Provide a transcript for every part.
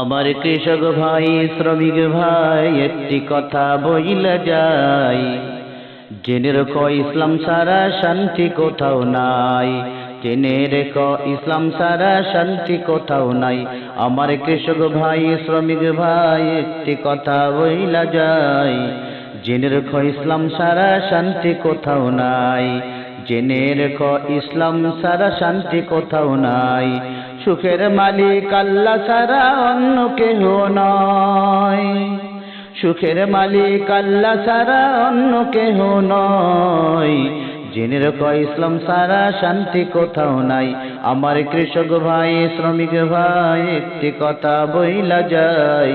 আমার কৃষক ভাই, শ্রমিক ভাই, একটি কথা বইলা যায় জেনে রেখো, ইসলাম সারা শান্তি কোথাও নাই। জেনে রেখো, ইসলাম সারা শান্তি কোথাও নাই। আমার কৃষক ভাই, শ্রমিক ভাই, একটি কথা বইলা যায় জেনে রেখো, ইসলাম সারা শান্তি কোথাও নাই। জেনে রেখো, ইসলাম সারা শান্তি কোথাও নাই। সুখের মালিক আল্লাহ সারা অন্য কেহ নয়। সুখের মালিক আল্লাহ সারা অন্য কেহ নয়। জেনে রেখো, ইসলাম সারা শান্তি কোথাও নাই। আমার কৃষক ভাই, শ্রমিক ভাই, একটি কথা বইলা যায়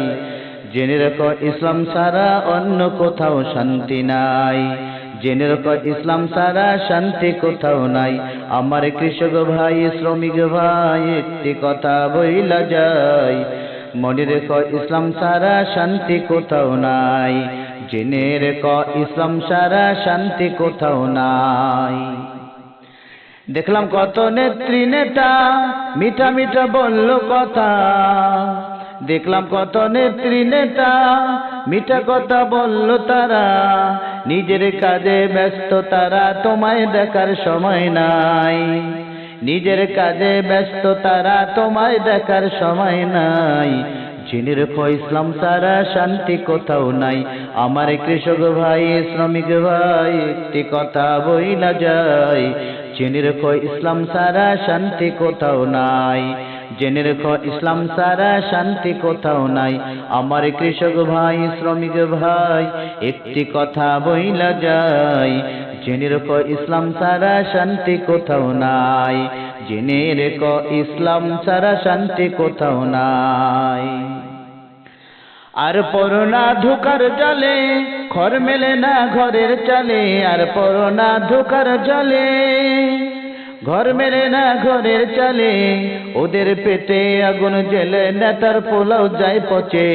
জেনে রেখো, ইসলাম সারা অন্য কোথাও শান্তি নাই। জেনে রেখো, ইসলাম সারা শান্তি কোথাও নাই। আমার কৃষক ভাই, শ্রমিক ভাই, একটি কথা বইলা যায় মনে রেখো, ইসলাম সারা শান্তি কোথাও নাই। জেনে রেখো, ইসলাম সারা শান্তি কোথাও নাই। দেখলাম কত নেত্রী নেতা, মিঠা মিঠা বলল কথা। দেখলাম কত নেত্রী নেতা, মিঠা কথা বলল তারা। নিজের কাজে ব্যস্ত তারা, তোমায় দেখার সময় নাই। নিজের কাজে ব্যস্ত তারা, তোমায় দেখার সময় নাই। জেনে রেখো ইসলাম সারা শান্তি কোথাও নাই। আমার কৃষক ভাই, শ্রমিক ভাই, একটি কথা বই না যায়। জেনে রেখো ইসলাম সারা শান্তি কোথাও নাই। জেনে রেখো, ইসলাম সারা শান্তি কোথাও নাই। আমার কৃষক ভাই, শ্রমিক ভাই, একটি কথা বইলা যায় জেনে রেখো, ইসলাম সারা শান্তি কোথাও নাই। জেনে রেখো, ইসলাম সারা শান্তি কোথাও নাই। আর পরোনা ধোকার জলে ঘর মেলে না ঘরের চালে। আর পরোনা ধোকার জলে ঘর মেলে না ঘরের চালে, ওদের পেটে আগুন জ্বলে নেতার পোলাও যায় পচে।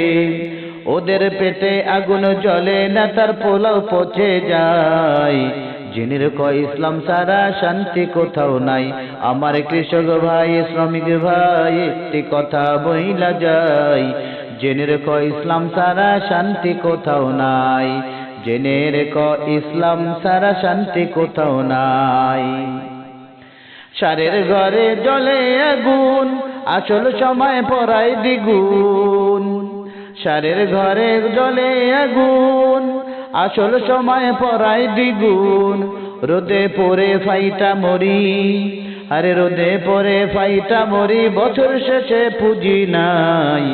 ওদের পেটে আগুন জ্বলে নেতার পোলাও পচে যায়। জেনে রেখো ইসলাম সারা শান্তি কোথাও নাই। আমার কৃষক ভাই, শ্রমিক ভাই, একটি কথা বইলা যায়। জেনে রেখো ইসলাম সারা শান্তি কোথাও নাই। জেনে রেখো ইসলাম সারা শান্তি কোথাও নাই। সারের ঘরে জলে আগুন, আসল সময় পড়াই দ্বিগুণ। সারের ঘরে জলে আগুন, আসল সময় পড়াই দ্বিগুণ। রোদে পরে ফাইটা মরি, আরে রোদে পরে ফাইটা মরি, বছর শেষে পুঁজি নাই।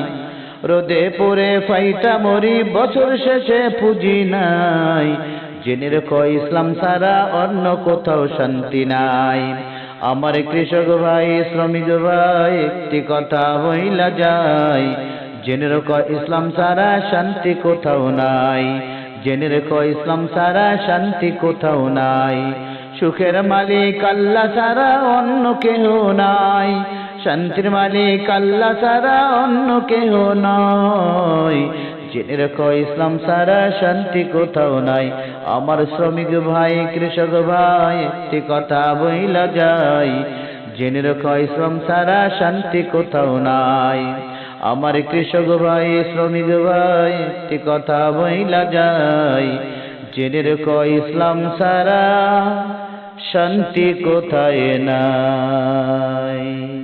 রোদে পরে ফাইটা মরি, বছর শেষে পুঁজি নাই। জেনে রেখো ইসলাম সারা অন্য কোথাও শান্তি নাই। আমার কৃষক ভাই, শ্রমিক ভাই, একটি কথা বইলা যায়। জেনে রেখো, ইসলাম সারা শান্তি কোথাও নাই। জেনে রেখো, ইসলাম সারা শান্তি কোথাও নাই। সুখের মালিক আল্লাহ সারা অন্য কেহ নাই। শান্তির মালিক আল্লাহ সারা অন্য কেহ নয়। জেনে রেখো ইসলাম সারা শান্তি কোথাও নাই। আমার শ্রমিক ভাই, কৃষক ভাই, একটি কথা বইলা যায়। জেনে রেখো ইসলাম সারা শান্তি কোথাও নাই। আমার কৃষক ভাই, শ্রমিক ভাই, একটি কথা বইলা যায়। জেনে রেখো ইসলাম সারা শান্তি কোথায় নাই?